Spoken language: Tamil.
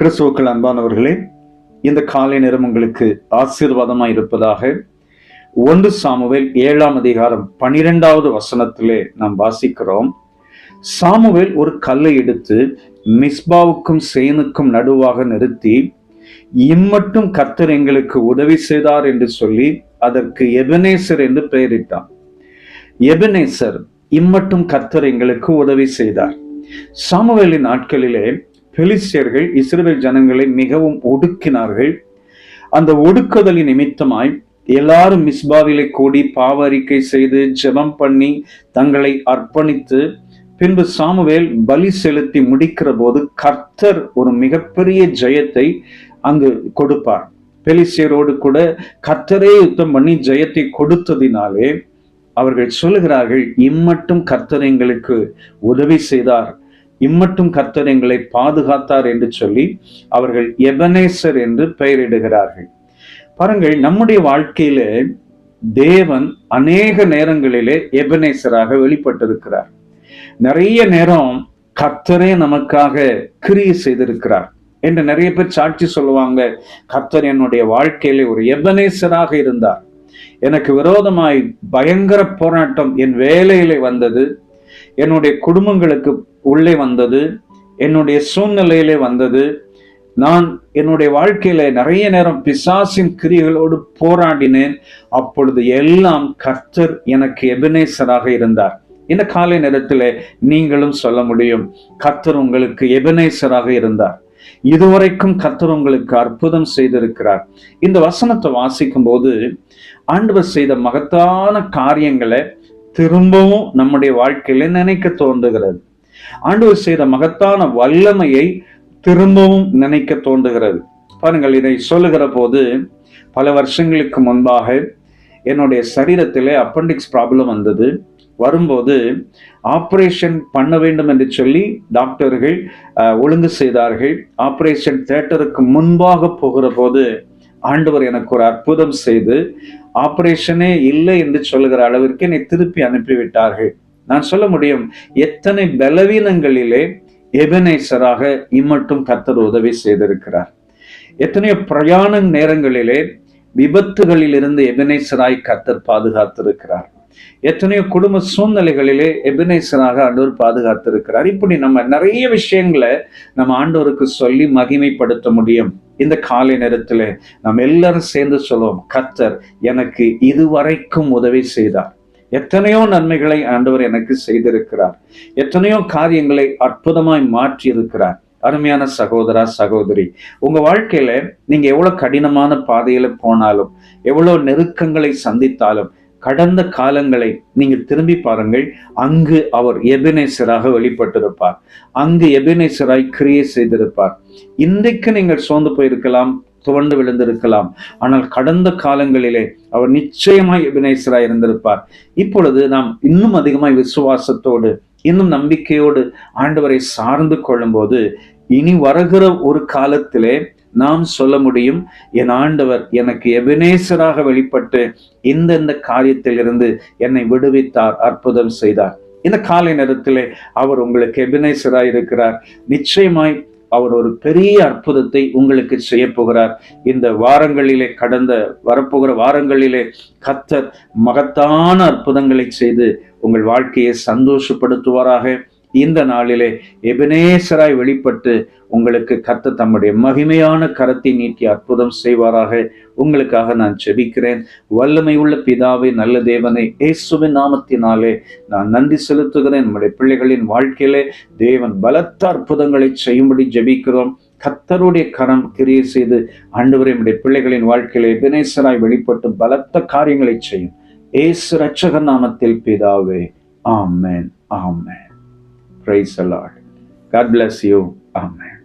கிறிஸ்துவுக்கள் அன்பானவர்களே இந்த காலை நேரம் உங்களுக்கு ஆசீர்வாதமாக இருப்பதாக ஒன்று சாமுவேல் ஏழாம் அதிகாரம் பனிரெண்டாவது வசனத்திலே நாம் வாசிக்கிறோம். சாமுவேல் ஒரு கல்லை எடுத்து மிஸ்பாவுக்கும் சேனுக்கும் நடுவாக நிறுத்தி இம்மட்டும் கர்த்தர் எங்களுக்கு உதவி செய்தார் என்று சொல்லி அதற்கு எபனேசர் என்று பெயரிட்டான். எபனேசர் இம்மட்டும் கர்த்தர் எங்களுக்கு உதவி செய்தார். சாமுவேலின் நாட்களிலே பெலிஸ்டியர்கள் இஸ்ரேல் ஜனங்களை மிகவும் ஒடுக்கினார்கள். அந்த ஒடுக்குதலின் நிமித்தமாய் எல்லாரும் மிஸ்பாவிலே கூடி பாவரிக்கை செய்து ஜெபம் பண்ணி தங்களை அர்ப்பணித்து பின்பு சாமுவேல் பலி செலுத்தி முடிக்கிற போது கர்த்தர் ஒரு மிகப்பெரிய ஜெயத்தை அங்கு கொடுப்பார். பெலிசியரோடு கூட கர்த்தரே யுத்தம் பண்ணி ஜெயத்தை கொடுத்ததினாலே அவர்கள் சொல்லுகிறார்கள் இம்மட்டும் கர்த்தர் எங்களுக்கு உதவி செய்தார். இம்மட்டும் கர்த்தர் எங்களை பாதுகாத்தார் என்று சொல்லி அவர்கள் எபனேசர் என்று பெயரிடுகிறார்கள். பாருங்கள் நம்முடைய வாழ்க்கையில தேவன் அநேக நேரங்களிலே எபனேசராக வெளிப்பட்டிருக்கிறார். நிறைய நேரம் கர்த்தரே நமக்காக கிரியை செய்திருக்கிறார் என்று நிறைய பேர் சாட்சி சொல்லுவாங்க. கர்த்தர் என்னுடைய வாழ்க்கையிலே ஒரு எபனேசராக இருந்தார். எனக்கு விரோதமாய் பயங்கர போராட்டம் என் வேலையிலே வந்தது. என்னுடைய குடும்பங்களுக்கு உள்ளே வந்தது என்னுடைய சூழ்நிலையிலே வந்தது. நான் என்னுடைய வாழ்க்கையில நிறைய நேரம் பிசாசின் கிரிகளோடு போராடினேன். அப்பொழுது எல்லாம் கர்த்தர் எனக்கு எபினேசராக இருந்தார். இந்த காலை நேரத்தில் நீங்களும் சொல்ல முடியும் கர்த்தர் உங்களுக்கு எபினேசராக இருந்தார். இதுவரைக்கும் கர்த்தர் உங்களுக்கு அற்புதம் செய்திருக்கிறார். இந்த வசனத்தை வாசிக்கும் போது ஆண்டவர் செய்த மகத்தான காரியங்களை திரும்பவும் நம்முடைய வாழ்க்கையில நினைக்க தோன்றுகிறது. ஆண்டவர் செய்த மகத்தான வல்லமையை திரும்பவும் நினைக்க தோன்றுகிறது. பாருங்கள் இதை சொல்லுகிற போது பல வருஷங்களுக்கு முன்பாக என்னுடைய சரீரத்திலே அப்பண்டிக்ஸ் ப்ராப்ளம் வந்தது. வரும்போது ஆப்ரேஷன் பண்ண வேண்டும் என்று சொல்லி டாக்டர்கள் ஒழுங்கு செய்தார்கள். ஆப்ரேஷன் தேட்டருக்கு முன்பாக போகிற போது ஆண்டவர் எனக்கு ஒரு அற்புதம் செய்து ஆபரேஷனே இல்லை என்று சொல்லுகிற அளவிற்கு என்னை திருப்பி அனுப்பிவிட்டார்கள். நான் சொல்ல முடியும் எத்தனை பலவீனங்களிலே எபனைசராக இம்மட்டும் கத்தர் உதவி செய்திருக்கிறார். எத்தனையோ பிரயாண நேரங்களிலே விபத்துகளில் இருந்து கத்தர் பாதுகாத்திருக்கிறார். எத்தனையோ குடும்ப சூழ்நிலைகளிலே எபினைசனாக ஆண்டவர் பாதுகாத்திருக்கிறார். இப்படி நம்ம நிறைய விஷயங்களை நம்ம ஆண்டவருக்கு சொல்லி மகிமைப்படுத்த முடியும். இந்த காலை நேரத்தில் நாம் எல்லாரும் சேர்ந்து சொல்லுவோம் கத்தர் எனக்கு இதுவரைக்கும் உதவி செய்தார். எத்தனையோ நன்மைகளை ஆண்டவர் எனக்கு செய்திருக்கிறார். எத்தனையோ காரியங்களை அற்புதமாய் மாற்றி இருக்கிறார் அருமையான சகோதரா சகோதரி உங்க வாழ்க்கையில நீங்க எவ்வளவு கடினமான பாதையில போனாலும் எவ்வளவு நெருக்கங்களை சந்தித்தாலும் கடந்த காலங்களை நீங்கள் திரும்பி பாருங்கள். அங்கு அவர் எபினேசராக வெளிப்பட்டிருப்பார். அங்கு எபினேசராய் கிரியேட் செய்திருப்பார். இன்றைக்கு நீங்கள் சோர்ந்து போயிருக்கலாம் துவண்டு விழுந்திருக்கலாம். ஆனால் கடந்த காலங்களிலே அவர் நிச்சயமாய் எபினேசராய் இருந்திருப்பார். இப்பொழுது நாம் இன்னும் அதிகமாய் விசுவாசத்தோடு இன்னும் நம்பிக்கையோடு ஆண்டவரை சார்ந்து கொள்ளும்போது இனி வருகிற ஒரு காலத்திலே நாம் சொல்ல முடியும் என் ஆண்டவர் எனக்கு எபினேசராக வெளிப்பட்டு இந்தந்த காரியத்திலிருந்து என்னை விடுவித்தார் அற்புதம் செய்தார். இந்த காலை நேரத்திலே அவர் உங்களுக்கு எபினேசராக இருக்கிறார். நிச்சயமாய் அவர் ஒரு பெரிய அற்புதத்தை உங்களுக்கு செய்ய போகிறார். இந்த வாரங்களிலே கடந்த வரப்போகிற வாரங்களிலே கத்தர் மகத்தான அற்புதங்களை செய்து உங்கள் வாழ்க்கையை சந்தோஷப்படுத்துவாராக. இந்த நாளிலே எபினேசராய் வெளிப்பட்டு உங்களுக்கு கத்த தம்முடைய மகிமையான கரத்தை நீட்டி அற்புதம் செய்வாராக. உங்களுக்காக நான் செபிக்கிறேன் வல்லமை உள்ள பிதாவை நல்ல தேவனை இயேசுவின் நாமத்தினாலே நான் நன்றி செலுத்துகிறேன். நம்முடைய பிள்ளைகளின் வாழ்க்கையிலே தேவன் பலத்த அற்புதங்களை செய்யும்படி ஜெபிக்கிறோம். கத்தருடைய கரம் கிரியை செய்து ஆண்டவரை நம்முடைய பிள்ளைகளின் வாழ்க்கையிலே எபினேசராய் வெளிப்பட்டு பலத்த காரியங்களை செய்யும். ஏசு ரட்சக நாமத்தில் பிதாவே ஆமேன் ஆமேன். Praise the Lord. God bless you. Amen.